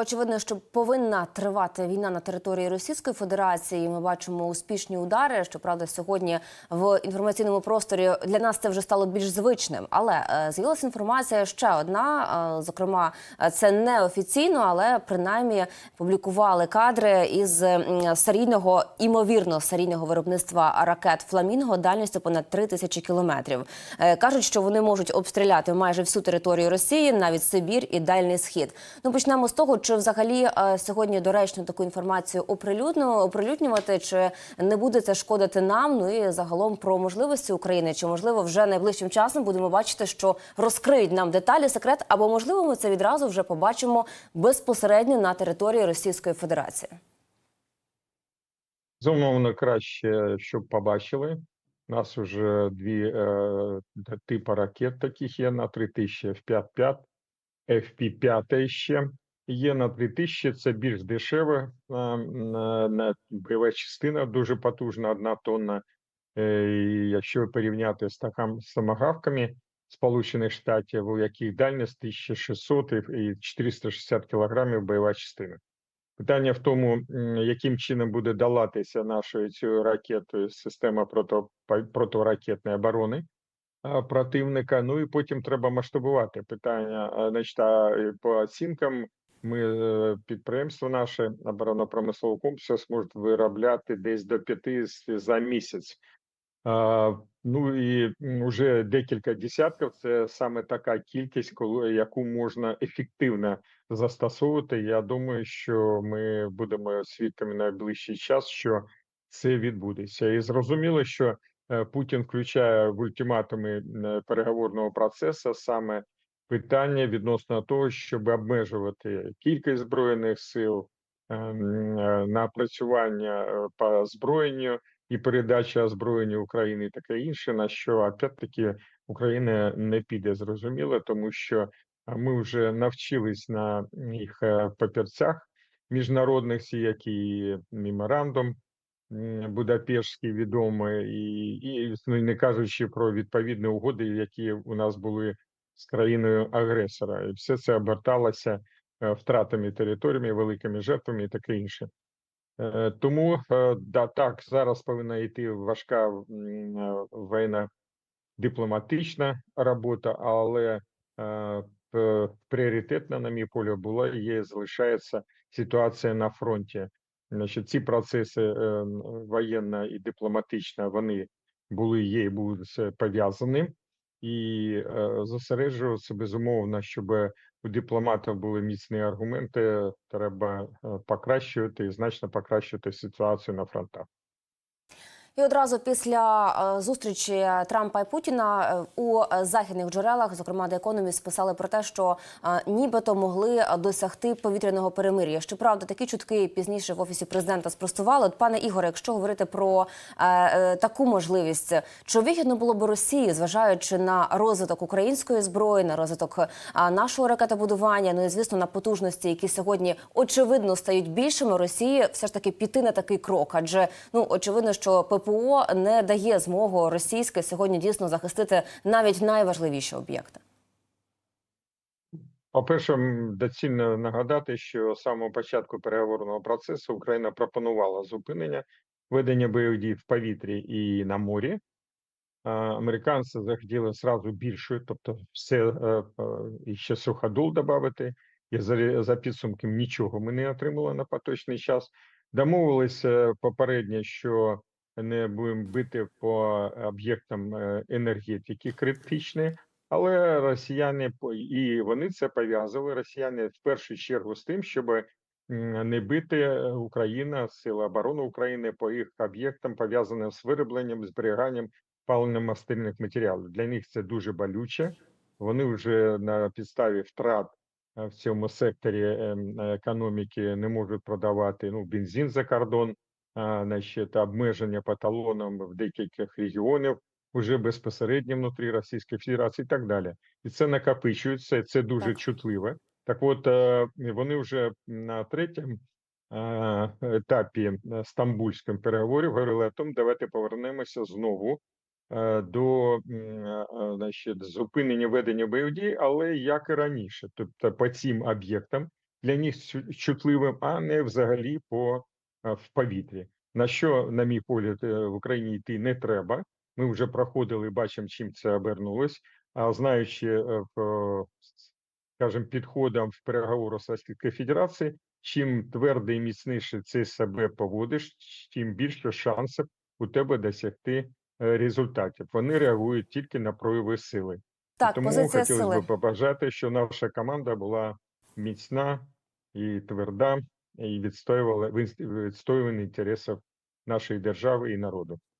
Очевидно, що повинна тривати війна на території Російської Федерації. Ми бачимо успішні удари. Щоправда, сьогодні в інформаційному просторі для нас це вже стало більш звичним. Але е, з'явилася інформація ще одна. е, Зокрема, це не офіційно, але принаймні публікували кадри із серійного, імовірно, серійного виробництва ракет Фламінго дальністю понад 3 тисячі кілометрів. Е, Кажуть, що вони можуть обстріляти майже всю територію Росії, навіть Сибір і Дальній Схід. Ну почнемо з того, чи взагалі е, сьогодні доречно таку інформацію оприлюдню, оприлюднювати, чи не буде це шкодити нам? Ну і загалом про можливості України, чи можливо вже найближчим часом будемо бачити, що розкриють нам деталі секрет, або можливо ми це відразу вже побачимо безпосередньо на території Російської Федерації. Безумовно, краще, щоб побачили. У нас вже дві е, типи ракет таких є на 3000 F-5-5, FP-5 ще є на 3000, це більш дешева е, на, бойова частина, дуже потужна, одна тонна. Е, і якщо порівняти з, такам, з томагавками Сполучених Штатів, у яких дальність 1600 і і 460 кілограмів бойова частина. Питання в тому, яким чином буде долатися нашою цією ракетою система прото, протиракетної оборони противника. Ну і потім треба масштабувати питання. Значить, е, по оцінкам, ми е, підприємство наше оборонно-промислового комплексу зможуть виробляти десь до 50 за місяць. Ну і вже декілька десятків. Це саме така кількість, коли яку можна ефективно застосовувати. Я думаю, що ми будемо свідками найближчий час, що це відбудеться, і зрозуміло, що е, Путін включає в ультиматуми переговорного процесу саме питання відносно того, щоб обмежувати кількість збройних сил, ем, е, напрацювання е, по озброєнню і передача озброєння України і таке інше, на що опять-таки Україна не піде зрозуміло, тому що ми вже навчились на їх е, папірцях міжнародних, як і меморандум Будапештський відомий, і, і ну, і не кажучи про відповідні угоди, які у нас були з країною агресора, і все це оберталося е, втратами територіями, великими жертвами і таке інше. Е, Тому е, да, так зараз повинна йти важка війна дипломатична робота, але пріоритетна, на мій погляд, була є залишається ситуація на фронті. Значить, ці процеси воєнна і дипломатична вони були, є і будуть пов'язані. І е, зосереджуватися безумовно, щоб у дипломатів були міцні аргументи. Треба е, покращувати і значно покращувати ситуацію на фронтах. І одразу після е, зустрічі Трампа і Путіна е, у е, західних джерелах, зокрема The Economist, писали про те, що нібито могли досягти повітряного перемир'я. Щоправда, такі чутки пізніше в офісі президента спростували. От, пане Ігоре, якщо говорити про таку можливість, чи вигідно було б Росії, зважаючи на розвиток української зброї, на розвиток нашого ракетобудування, ну і звісно на потужності, які сьогодні очевидно стають більшими, Росії все ж таки піти на такий крок, адже ну очевидно, що ППО не дає змогу російське сьогодні дійсно захистити навіть найважливіші об'єкти. По-перше, доцільно нагадати, що з самого початку переговорного процесу Україна пропонувала зупинення ведення бойових дій в повітрі і на морі. Американці захотіли зразу більше, тобто все е, е, і ще суходол додати. І за, за підсумком нічого ми не отримали на поточний час. Домовилися попередньо, що не будемо бити по об'єктам е, енергетики критичні, але росіяни і вони це пов'язували. Росіяни в першу чергу з тим, щоб не бити е, Україна, сили оборони України по їх об'єктам, пов'язаним з виробленням, зберіганням паливно-мастильних матеріалів. Для них це дуже болюче. Вони вже на підставі втрат е, в цьому секторі ем, економіки не можуть продавати ну бензин за кордон, значить, обмеження по талонам в декількох регіонів уже безпосередньо внутрі Російської Федерації і так далі. І це накопичується, це дуже Так. чутливе. Так от вони вже на третьому етапі е, стамбульським переговорів говорили о тому, давайте повернемося знову е, до значить, зупинення ведення бойових дій, але як і раніше, тобто по цим об'єктам, для них чутливим, а не взагалі по в повітрі. На що, на мій погляд, е, в Україні йти не треба. Ми вже проходили, бачимо, чим це обернулось. А знаючи е, скажімо, підходам в переговорах з Російською Федерацією, чим твердо і міцніше це себе поводиш, тим більше шансів у тебе досягти е, результатів. Вони реагують тільки на прояви сили. Так, Тому позиція хотілося сили. б побажати, що наша команда була міцна і тверда, і відстоювали відстоювала інтересів нашої держави і народу.